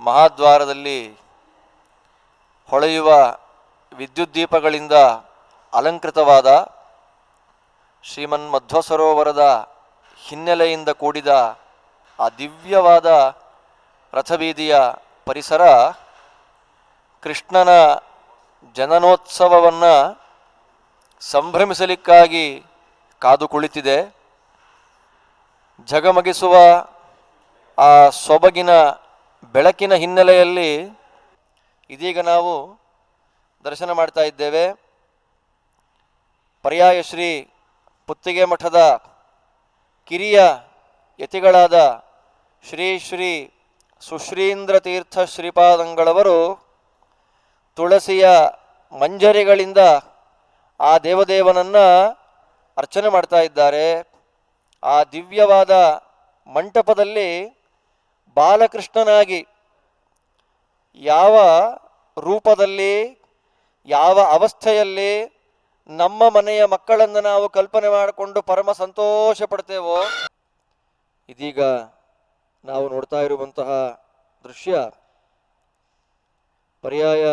ಮಹಾದ್ವಾರದಲ್ಲಿ ಹೊಳೆಯುವ ವಿದ್ಯುತ್ ದೀಪಗಳಿಂದ ಅಲಂಕೃತವಾದ ಶ್ರೀಮನ್ ಮಧ್ವ ಸರೋವರದ ಹಿನ್ನೆಲೆಯಿಂದ ಕೂಡಿದ ಆ ದಿವ್ಯವಾದ ರಥಬೀದಿಯ ಪರಿಸರ ಕೃಷ್ಣನ ಜನನೋತ್ಸವವನ್ನು ಸಂಭ್ರಮಿಸಲಿಕ್ಕಾಗಿ ಕಾದು ಕುಳಿತಿದೆ ಝಗಮಗಿಸುವ ಆ ಸೊಬಗಿನ ಬೆಳಕಿನ ಹಿನ್ನೆಲೆಯಲ್ಲಿ ಇದೀಗ ನಾವು ದರ್ಶನ ಮಾಡ್ತಾ ಇದ್ದೇವೆ. ಪರ್ಯಾಯ ಶ್ರೀ ಪುತ್ತಿಗೆ ಮಠದ ಕಿರಿಯ ಯತಿಗಳಾದ ಶ್ರೀ ಶ್ರೀ ಸುಶ್ರೀಂದ್ರ ತೀರ್ಥ ಶ್ರೀಪಾದಂಗಳವರು ತುಳಸಿಯ ಮಂಜರಿಗಳಿಂದ ಆ ದೇವದೇವನನ್ನ ಅರ್ಚನೆ ಮಾಡ್ತಾ ಇದ್ದಾರೆ. ಆ ದಿವ್ಯವಾದ ಮಂಟಪದಲ್ಲಿ ಬಾಲಕೃಷ್ಣನಾಗಿ ಯಾವ ರೂಪದಲ್ಲಿ, ಯಾವ ಅವಸ್ಥೆಯಲ್ಲಿ ನಮ್ಮ ಮನೆಯ ಮಕ್ಕಳನ್ನು ನಾವು ಕಲ್ಪನೆ ಮಾಡಿಕೊಂಡು ಪರಮ ಸಂತೋಷ ಪಡ್ತೇವೋ, ಇದೀಗ ನಾವು ನೋಡ್ತಾ ಇರುವಂತಹ ದೃಶ್ಯ ಪರ್ಯಾಯ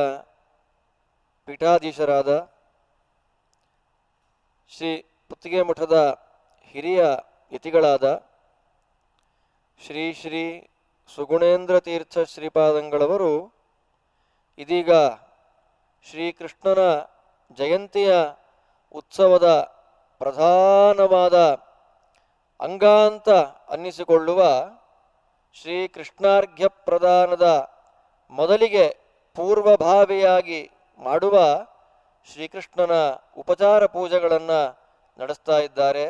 ಪೀಠಾಧೀಶರಾದ ಶ್ರೀ ಪುತ್ತಿಗೆ ಮಠದ ಹಿರಿಯ ಯತಿಗಳಾದ ಶ್ರೀ ಶ್ರೀ ಸುಗುಣೇಂದ್ರ ತೀರ್ಥ ಶ್ರೀಪಾದಂಗಳವರು ಇದೀಗ ಶ್ರೀಕೃಷ್ಣನ ಜಯಂತಿಯ ಉತ್ಸವದ ಪ್ರಧಾನವಾದ ಅಂಗಾಂತ ಅನ್ನಿಸಿಕೊಳ್ಳುವ ಶ್ರೀಕೃಷ್ಣಾರ್ಘ್ಯ ಪ್ರದಾನದ ಮೊದಲಿಗೆ ಪೂರ್ವಭಾವಿಯಾಗಿ ಮಾಡುವ ಶ್ರೀಕೃಷ್ಣನ ಉಪಚಾರ ಪೂಜೆಗಳನ್ನು ನಡೆಸ್ತಾ ಇದ್ದಾರೆ.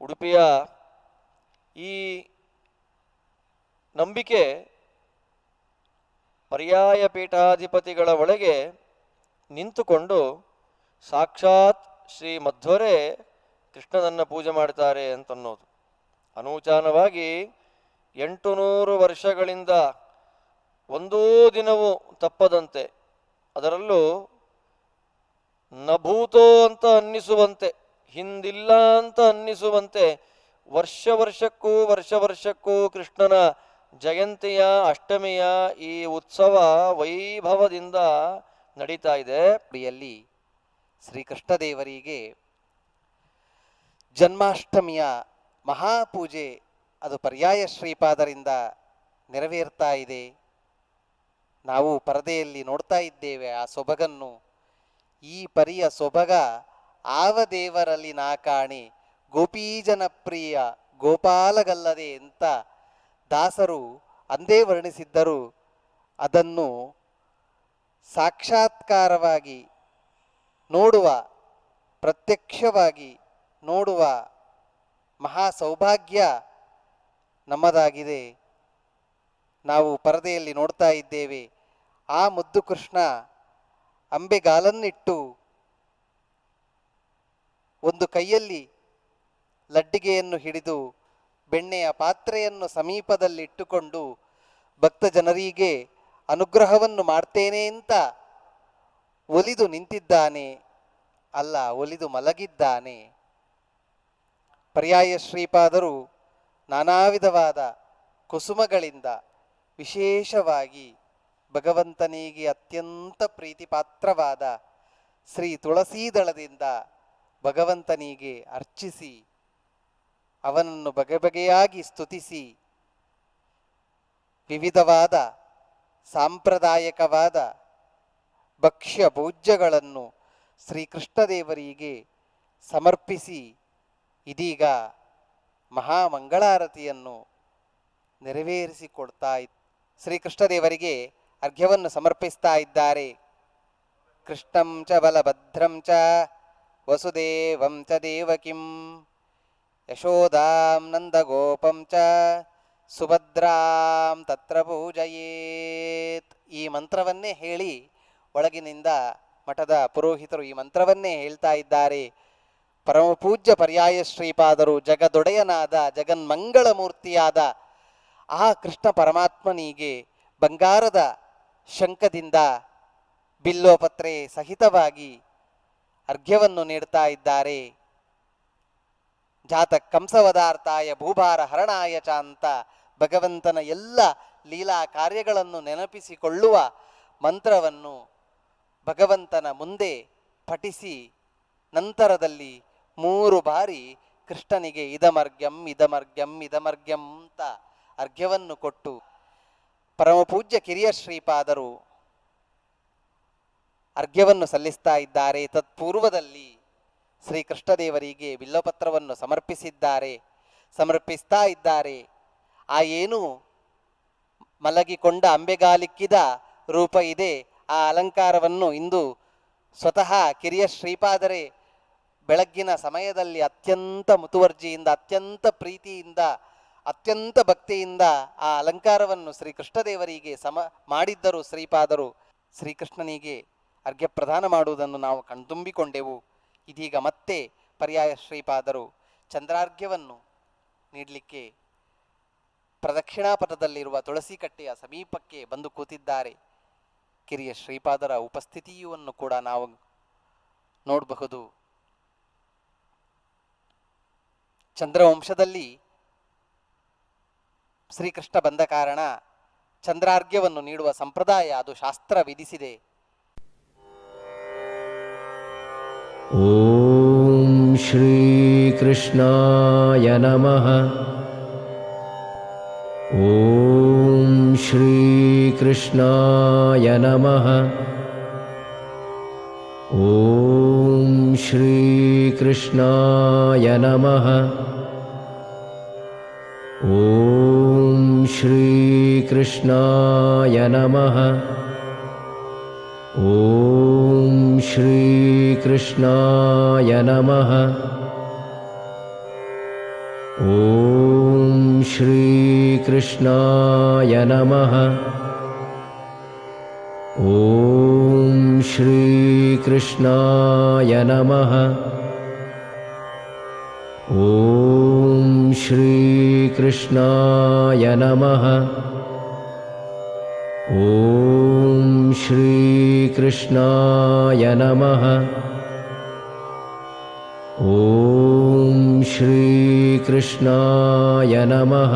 ಉಡುಪಿಯ ಈ ನಂಬಿಕೆ ಪರ್ಯಾಯ ಪೀಠಾಧಿಪತಿಗಳ ಒಳಗೆ ನಿಂತುಕೊಂಡು ಸಾಕ್ಷಾತ್ ಶ್ರೀ ಮಧ್ವರೇ ಕೃಷ್ಣನನ್ನು ಪೂಜೆ ಮಾಡ್ತಾರೆ ಅಂತನ್ನೋದು. ಅನೂಚಾನವಾಗಿ ಎಂಟು ನೂರು ವರ್ಷಗಳಿಂದ ಒಂದೂ ದಿನವೂ ತಪ್ಪದಂತೆ, ಅದರಲ್ಲೂ ನಭೂತೋ ಅಂತ ಅನ್ನಿಸುವಂತೆ, ಹಿಂದಿಲ್ಲ ಅಂತ ಅನ್ನಿಸುವಂತೆ ವರ್ಷ ವರ್ಷಕ್ಕೂ ವರ್ಷ ವರ್ಷಕ್ಕೂ ಕೃಷ್ಣನ ಜಯಂತಿಯ ಅಷ್ಟಮಿಯ ಈ ಉತ್ಸವ ವೈಭವದಿಂದ ನಡೀತಾ ಇದೆ. ಯಲ್ಲಿ ಶ್ರೀಕೃಷ್ಣದೇವರಿಗೆ ಜನ್ಮಾಷ್ಟಮಿಯ ಮಹಾಪೂಜೆ ಅದು ಪರ್ಯಾಯ ಶ್ರೀಪಾದರಿಂದ ನೆರವೇರ್ತಾ ಇದೆ. ನಾವು ಪರದೆಯಲ್ಲಿ ನೋಡ್ತಾ ಇದ್ದೇವೆ ಆ ಸೊಬಗನ್ನು. ಈ ಪರಿಯ ಸೊಬಗ ಆವ ದೇವರಲ್ಲಿ ನಾ ಕಾಣೆ ಗೋಪೀಜನಪ್ರಿಯ ಗೋಪಾಲಗಲ್ಲದೆ ಅಂತ ದಾಸರು ಅಂದೇ ವರ್ಣಿಸಿದ್ದರು. ಅದನ್ನು ಸಾಕ್ಷಾತ್ಕಾರವಾಗಿ ನೋಡುವ, ಪ್ರತ್ಯಕ್ಷವಾಗಿ ನೋಡುವ ಮಹಾ ಸೌಭಾಗ್ಯ ನಮ್ಮದಾಗಿದೆ. ನಾವು ಪರದೆಯಲ್ಲಿ ನೋಡ್ತಾ ಇದ್ದೇವೆ. ಆ ಮುದ್ದು ಕೃಷ್ಣ ಅಂಬೆಗಾಲನ್ನಿಟ್ಟು ಒಂದು ಕೈಯಲ್ಲಿ ಲಡ್ಡಿಗೆಯನ್ನು ಹಿಡಿದು ಬೆಣ್ಣೆಯ ಪಾತ್ರೆಯನ್ನು ಸಮೀಪದಲ್ಲಿಟ್ಟುಕೊಂಡು ಭಕ್ತ ಜನರಿಗೆ ಅನುಗ್ರಹವನ್ನು ಮಾಡ್ತೇನೆ ಅಂತ ಒಲಿದು ನಿಂತಿದ್ದಾನೆ. ಅಲ್ಲ, ಒಲಿದು ಮಲಗಿದ್ದಾನೆ. ಪರ್ಯಾಯ ಶ್ರೀಪಾದರು ನಾನಾ ವಿಧವಾದ ಕುಸುಮಗಳಿಂದ ವಿಶೇಷವಾಗಿ ಭಗವಂತನಿಗೆ ಅತ್ಯಂತ ಪ್ರೀತಿಪಾತ್ರವಾದ ಶ್ರೀ ತುಳಸೀದಳದಿಂದ ಭಗವಂತನಿಗೆ ಅರ್ಚಿಸಿ ಅವನನ್ನು ಬಗೆ ಬಗೆಯಾಗಿ ಸ್ತುತಿಸಿ. ವಿವಿಧವಾದ ಸಾಂಪ್ರದಾಯಿಕವಾದ ಭಕ್ಷ್ಯ ಭೋಜ್ಯಗಳನ್ನು ಶ್ರೀಕೃಷ್ಣದೇವರಿಗೆ ಸಮರ್ಪಿಸಿ ಇದೀಗ ಮಹಾಮಂಗಳಾರತಿಯನ್ನು ನೆರವೇರಿಸಿಕೊಡ್ತಾ ಇತ್ತು ಶ್ರೀಕೃಷ್ಣದೇವರಿಗೆ ಅರ್ಘ್ಯವನ್ನು ಸಮರ್ಪಿಸ್ತಾ ಇದ್ದಾರೆ. ಕೃಷ್ಣಂ ಚ ಬಲಭದ್ರಂ ಚ ವಸುದೇವಂ ಚ ದೇವಕಿಂ. ಯಶೋದಾಂ ನಂದಗೋಪಂ ಚ ಸುಭದ್ರಾಂ ತತ್ರ ಪೂಜಯೇತ್ ಈ ಮಂತ್ರವನ್ನೇ ಹೇಳಿ ಒಳಗಿನಿಂದ ಮಠದ ಪುರೋಹಿತರು ಈ ಮಂತ್ರವನ್ನೇ ಹೇಳ್ತಾ ಇದ್ದಾರೆ. ಪರಮಪೂಜ್ಯ ಪರ್ಯಾಯ ಶ್ರೀಪಾದರು, ಜಗದೊಡೆಯನಾದ ಜಗನ್ಮಂಗಳ ಮೂರ್ತಿಯಾದ ಆ ಕೃಷ್ಣ ಪರಮಾತ್ಮನಿಗೆ ಬಂಗಾರದ ಶಂಖದಿಂದ ಬಿಲ್ಲೋಪತ್ರೆ ಸಹಿತವಾಗಿ ಅರ್ಘ್ಯವನ್ನು ನೀಡ್ತಾ ಇದ್ದಾರೆ. ಜಾತ ಕಂಸವದಾರ್ಥಾಯ ಭೂಭಾರ ಹರಣಾಯ ಚ ಅಂತ ಭಗವಂತನ ಎಲ್ಲ ಲೀಲಾ ಕಾರ್ಯಗಳನ್ನು ನೆನಪಿಸಿಕೊಳ್ಳುವ ಮಂತ್ರವನ್ನು ಭಗವಂತನ ಮುಂದೆ ಪಠಿಸಿ ನಂತರದಲ್ಲಿ ಮೂರು ಬಾರಿ ಕೃಷ್ಣನಿಗೆ ಇದಮರ್ಗ್ಯಂ ಇದಮರ್ಗ್ಯಂ ಇದಮರ್ಗ್ಯಂ ಅಂತ ಅರ್ಘ್ಯವನ್ನು ಕೊಟ್ಟು ಪರಮಪೂಜ್ಯ ಕಿರಿಯ ಶ್ರೀಪಾದರು ಅರ್ಘ್ಯವನ್ನು ಸಲ್ಲಿಸ್ತಾ ಇದ್ದಾರೆ. ತತ್ಪೂರ್ವದಲ್ಲಿ ಶ್ರೀ ಕೃಷ್ಣದೇವರಿಗೆ ಬಿಲ್ಲಪತ್ರವನ್ನು ಸಮರ್ಪಿಸಿದ್ದಾರೆ, ಸಮರ್ಪಿಸ್ತಾ ಇದ್ದಾರೆ. ಆ ಏನು ಮಲಗಿಕೊಂಡ ಅಂಬೆಗಾಲಿಕ್ಕಿದ ರೂಪ ಇದೆ. ಆ ಅಲಂಕಾರವನ್ನು ಇಂದು ಸ್ವತಃ ಕಿರಿಯ ಶ್ರೀಪಾದರೆ ಬೆಳಗ್ಗಿನ ಸಮಯದಲ್ಲಿ ಅತ್ಯಂತ ಮುತುವರ್ಜಿಯಿಂದ, ಅತ್ಯಂತ ಪ್ರೀತಿಯಿಂದ, ಅತ್ಯಂತ ಭಕ್ತಿಯಿಂದ ಆ ಅಲಂಕಾರವನ್ನು ಶ್ರೀ ಕೃಷ್ಣದೇವರಿಗೆ ಸಮ ಮಾಡಿದ್ದರು ಶ್ರೀಪಾದರು. ಶ್ರೀಕೃಷ್ಣನಿಗೆ ಅರ್ಘ್ಯ ಪ್ರದಾನ ಮಾಡುವುದನ್ನು ನಾವು ಕಣ್ತುಂಬಿಕೊಂಡೆವು. ಇದೀಗ ಮತ್ತೆ ಪರ್ಯಾಯ ಶ್ರೀಪಾದರು ಚಂದ್ರಾರ್ಘ್ಯವನ್ನು ನೀಡಲಿಕ್ಕೆ ಪ್ರದಕ್ಷಿಣಾಪಥದಲ್ಲಿರುವ ತುಳಸಿ ಕಟ್ಟೆಯ ಸಮೀಪಕ್ಕೆ ಬಂದು ಕೂತಿದ್ದಾರೆ. ಕಿರಿಯ ಶ್ರೀಪಾದರ ಉಪಸ್ಥಿತಿಯನ್ನು ಕೂಡ ನಾವು ನೋಡಬಹುದು. ಚಂದ್ರವಂಶದಲ್ಲಿ ಶ್ರೀಕೃಷ್ಣ ಬಂದ ಕಾರಣ ಚಂದ್ರಾರ್ಘ್ಯವನ್ನು ನೀಡುವ ಸಂಪ್ರದಾಯ ಅದು ಶಾಸ್ತ್ರ ವಿಧಿಸಿದೆ. ॐ श्रीकृष्णाय नमः। ॐ श्रीकृष्णाय नमः। ॐ श्रीकृष्णाय नमः। ॐ श्रीकृष्णाय नमः। ॐ श्रीकृष्णाय नमः। ॐ श्रीकृष्णाय नमः। ॐ श्रीकृष्णाय नमः। ॐ श्रीकृष्णाय नमः। ॐ श्रीकृष्णाय नमः। ॐ श्रीकृष्णाय नमः